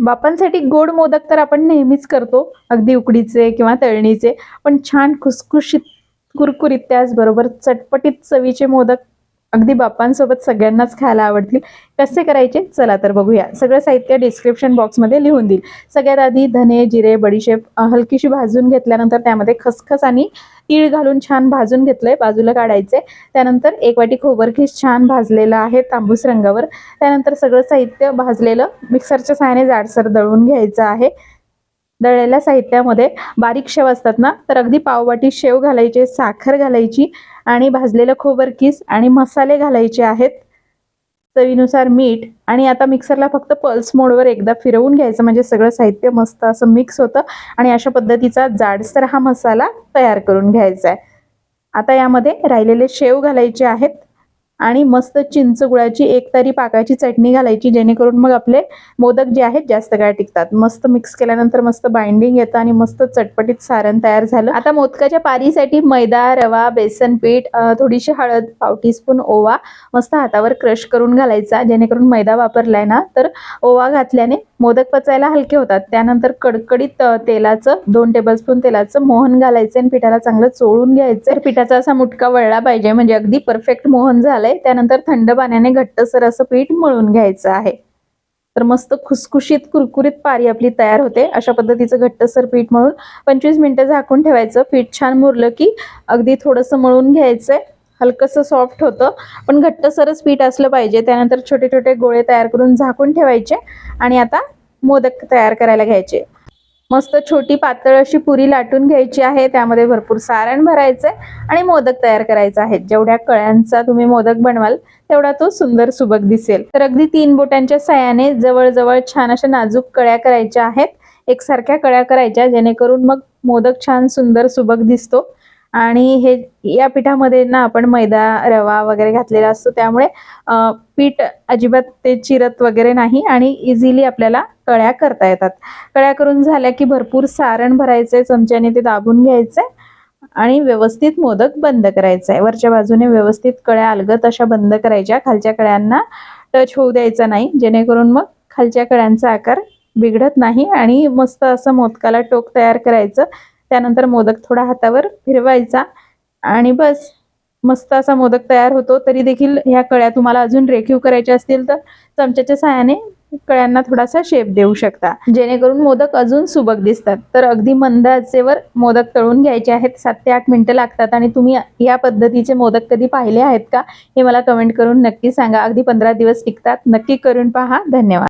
बापांसाठी गोड मोदक तर आपण नेहमीच करतो अगदी उकडीचे किंवा तळणीचे पण छान खुसखुशीत कुरकुरीत त्याचबरोबर चटपटीत चवीचे मोदक अगदी बाप्पांसोबत सगळ्यांनाच खायला आवडतील. कसे करायचे? चला तर बघूया. सगळं साहित्य डिस्क्रिप्शन बॉक्समध्ये लिहून देईल. सगळ्यात आधी धने जिरे बडीशेप हलकीशी भाजून घेतल्यानंतर त्यामध्ये खसखस आणि तीळ घालून छान भाजून घेतलंय. बाजूला काढायचे. त्यानंतर एक वाटी खोबरखीस छान भाजलेलं आहे तांबूस रंगावर. त्यानंतर सगळं साहित्य भाजलेलं. मिक्सरच्या सहाय्याने जाडसर दळून घ्यायचं आहे. दळलेल्या साहित्यामध्ये बारीक शेव असतात ना तर अगदी पाववाटी शेव घालायचे साखर घालायची आणि भाजलेलं खोबरकीस आणि मसाले घालायचे आहेत. चवीनुसार मीठ आणि आता मिक्सरला फक्त पल्स मोडवर एकदा फिरवून घ्यायचं म्हणजे सगळं साहित्य मस्त असं मिक्स होतं आणि अशा पद्धतीचा जाडसर हा मसाला तयार करून घ्यायचा आहे. आता यामध्ये राहिलेले शेव घालायचे आहेत. आणि मस्त चिंच गुळाची एक तरी पाकाची चटणी घालायची जेणेकरून मग आपले मोदक जे आहेत जास्त काळ टिकतात. मस्त मिक्स केल्यानंतर मस्त बाइंडिंग येतं आणि मस्त चटपटीत सारण तयार झालं. आता मोदकाच्या पारीसाठी मैदा रवा बेसन पीठ थोडीशी हळद पाव टीस्पून ओवा मस्त हातावर क्रश करून घालायचा. जेणेकरून मैदा वापरलाय ना तर ओवा घातल्याने मोदक पचायला हलके होतात. त्यानंतर कडकडीत तेलाचं दोन टेबलस्पून तेलाचं मोहन घालायचं आणि पिठाला चांगलं चोळून घ्यायचं. पिठाचा असा मुटका वळला पाहिजे. म्हणजे अगदी परफेक्ट मोहन झालंय. त्यानंतर थंड पाण्याने घट्टसर असं पीठ मळून घ्यायचं आहे. तर मस्त खुसखुशीत कुरकुरीत पारी आपली तयार होते. अशा पद्धतीचं घट्टसर पीठ मळून पंचवीस मिनिटं झाकून ठेवायचं. पीठ छान मुरलं की अगदी थोडंसं मळून घ्यायचंय. हलकंसं सॉफ्ट होतं. पण घट्टसरच पीठ असलं पाहिजे. त्यानंतर छोटे छोटे गोळे तयार करून झाकून ठेवायचे. आणि आता मोदक तयार करायला घ्यायचे. मस्त छोटी पातळ अशी पुरी लाटून घ्यायची आहे. त्यामध्ये भरपूर सारण भरायचंय आणि मोदक तयार करायचा आहे जेवढ्या कळ्यांचा तुम्ही मोदक बनवाल तेवढा तो सुंदर सुबक दिसेल. तर अगदी तीन बोटांच्या सहाय्याने जवळजवळ छान अशा नाजूक कळ्या करायच्या आहेत. एकसारख्या कळ्या करायच्या जेणेकरून मग मोदक छान सुंदर सुबक दिसतो. आणि हे या पिठामध्ये ना आपण मैदा रवा वगैरे घातलेला असतो. त्यामुळे पीठ अजिबात ते चिरत वगैरे नाही आणि इझिली आपल्याला कळ्या करता येतात. कळ्या करून झाल्या की भरपूर सारण भरायचंय चमच्याने ते दाबून घ्यायचे आणि व्यवस्थित मोदक बंद करायचा आहे वरच्या बाजूने व्यवस्थित कळ्या अलगत अशा बंद करायच्या. खालच्या कळ्यांना टच होऊ द्यायचा नाही. जेणेकरून मग खालच्या कळ्यांचा आकार बिघडत नाही आणि मस्त असं मोदकाला टोक तयार करायचं. त्यानंतर मोदक थोडा हातावर फिरवायचा. आणि बस मस्त असा मोदक तयार होतो. तरी देखील ह्या कळ्या तुम्हाला अजून रेखीव करायच्या असतील तर चमच्याच्या सहाय्याने कळ्यांना थोडासा शेप देऊ शकता. जेणेकरून मोदक अजून सुबक दिसतात. तर अगदी मंद आचेवर मोदक तळून घ्यायचे आहेत. सात ते आठ मिनिटं लागतात. आणि तुम्ही या पद्धतीचे मोदक कधी पाहिले आहेत का हे मला कमेंट करून नक्की सांगा. अगदी पंधरा दिवस टिकतात. नक्की करून पहा. धन्यवाद.